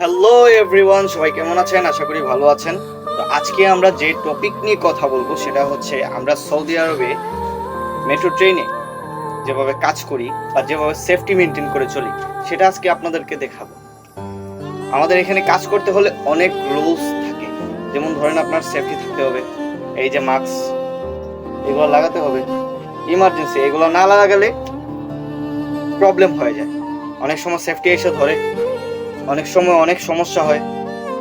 Hello everyone সবাই কেমন আছেন? আশা করি ভালো আছেন। তো আজকে আমরা যে টপিক নিয়ে কথা বলব সেটা হচ্ছে আমরা সৌদি আরবে মেট্রো ট্রেনে যেভাবে কাজ করি বা যেভাবে সেফটি মেনটেন করে চলি, সেটা আজকে আপনাদেরকে দেখাবো। আমাদের এখানে কাজ করতে হলে অনেক রুলস থাকে। যেমন ধরেন আপনার সেফটি থাকতে হবে, এই যে মাস্ক এগুলো লাগাতে হবে। ইমার্জেন্সি এগুলো না লাগালে প্রবলেম হয়ে যায়। অনেক সময় সেফটি এসে ধরে। অনেক সময় অনেক সমস্যা হয়।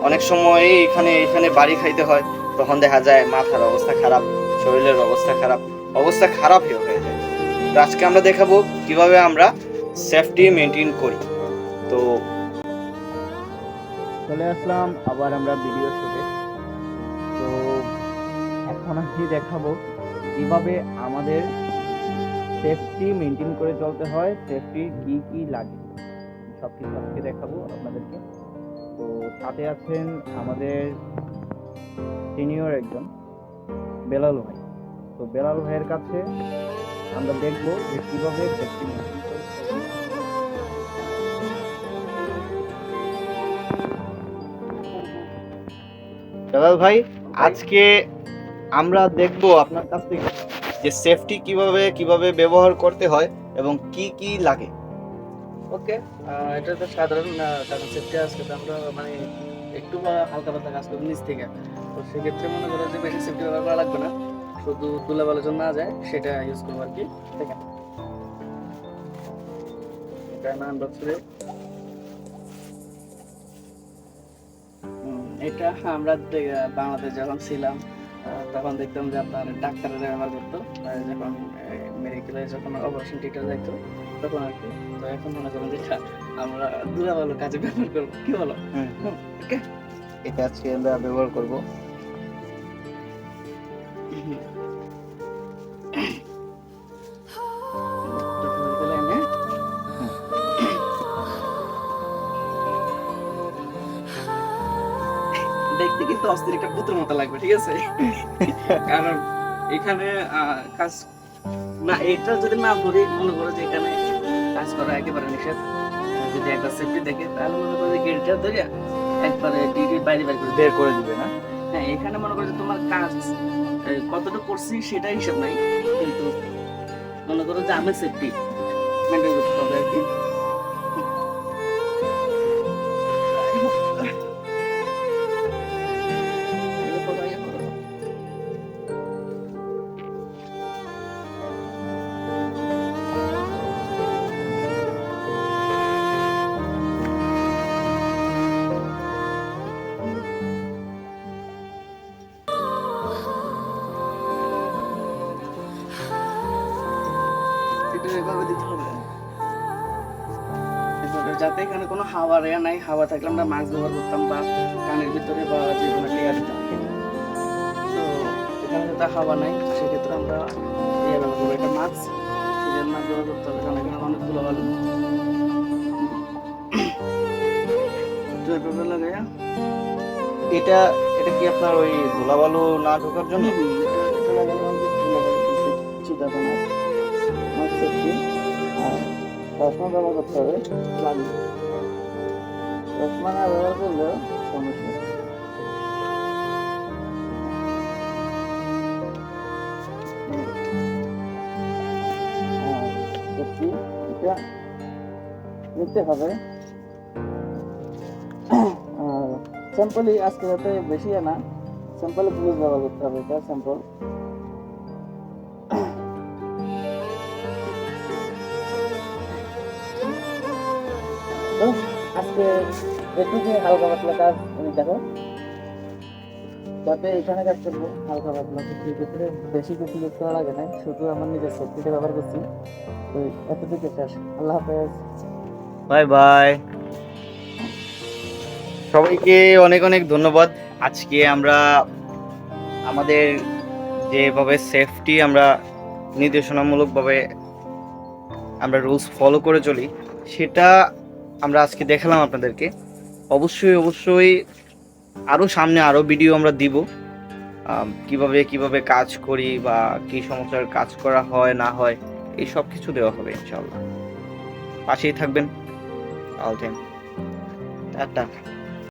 অনেক সময় এখানে এখানে বাড়ি খাইতে হয়, তখন দেখা যায় মাথার অবস্থা খারাপ, শরীরের অবস্থা খারাপ অবস্থা খারাপ হয়ে যায়। তো আজকে আমরা দেখাবো কীভাবে আমরা সেফটি মেনটেন করি। তো চলে আসলাম, আবার আমরা ভিডিও শুটে তো এখন আমি দেখাবো কীভাবে আমাদের সেফটি মেনটেন করে চলতে হয় সেফটি কি কি লাগে। সব কিছু আজকে দেখাবো আপনাদেরকে। তো সাথে আছেন আমাদের সিনিয়র একজন বেলাল ভাই। তো বেলাল ভাইয়ের কাছে আমরা দেখব যে কীভাবে হয়। দাদাল ভাই আজকে আমরা দেখব আপনার কাছ থেকে যে সেফটি কীভাবে কীভাবে ব্যবহার করতে হয় এবং কি কি লাগে। ওকে এটা তো সাধারণ কারণ আমরা মানে একটু হালকা পাতলা কাজ করব নিচ থেকে। তো সেক্ষেত্রে মনে করো যে বেশি সেফটি ব্যবহার করা লাগবে না। শুধু তুলা বালো জন্য না যায় সেটা ইউজ করব আর কি। দেখেন এটা না বছরে এটা আমরা বাংলাদেশ যখন ছিলাম তখন দেখতাম যে আপনার ডাক্তাররা ব্যবহার করতো যখন মেডিকেলে যখন অপারেশন টিটা যাইতো তখন আর কি। তো এখন মনে করেন যে আমরা দুরা ভালো কাজে ব্যবহার করব। কি বলো? ওকে এটা আজকে আমরা ব্যবহার করব। কিন্তু অস্থির একটা পুতুর মতো লাগবে ঠিক আছে? কারণ এখানে কাজ না এটা যদি না করি মনে করো যে এখানে কাজ করা একেবারে নিষেধ। যদি একবার সেফটি দেখে তাহলে মনে করো যে গেটটা ধরে একবারে ডিউটি বাইরে বাইরে করে বের করে দিবে না? হ্যাঁ এখানে মনে করো যে তোমার কাজ কতটা করছি সেটা হিসাব নাই। কিন্তু মনে করো যে আমি সেফটি মেনটেন করতে হবে আর কি। এভাবে দিতে হবে। যাতে এখানে কোনো হাওয়া নাই হাওয়া থাকলে আমরা মাস্ক ব্যবহার করতাম বা কানের ভিতরে বা যে কোনো লেয়ার দিতাম তো এখানে যাতে হাওয়া নাই সেক্ষেত্রে আমরা ইয়ে ব্যবহার করব। এটা মাস্ক মাস্ক ব্যবহার করতে হবে কারণ এখানে অনেক ধুলো বালু। তো এভাবে লাগাইয়া এটা এটা কি আপনার ওই ধুলাবালু না ঢোকার জন্য? এটা- লাগালে আমাদের না আর চশমা ব্যবহার করতে হবে। চশমা না ব্যবহার করলেও সমস্যা হ্যাঁ, নিতে হবে। স্যাম্পলই আজকে যাতে বেশি না স্যাম্পল গ্লুজ ব্যবহার করতে হবে এটা স্যাম্পল আজকে এটুকু হালকা পাতলা কাজ তুমি দেখো। যাতে এখানে কাজ করব, হালকা পাতলা। তো সেক্ষেত্রে বেশি কিছু ইউজ করা লাগে না শুধু আমার নিজের সেফটিটা ব্যবহার করছি। তো এতটুকু শেষ। আল্লাহ হাফেজ। Bye bye. সবাইকে অনেক অনেক ধন্যবাদ। আজকে আমরা আমাদের যেভাবে সেফটি আমরা নির্দেশনামূলকভাবে আমরা রুলস ফলো করে চলি, সেটা আমরা আজকে দেখালাম আপনাদেরকে। অবশ্যই অবশ্যই আরও সামনে আরও ভিডিও আমরা দিব। কীভাবে কীভাবে কাজ করি বা কি সমস্যার কাজ করা হয়, না হয়, এই সব কিছু দেওয়া হবে ইনশাল্লাহ পাশেই থাকবেন। All time tata.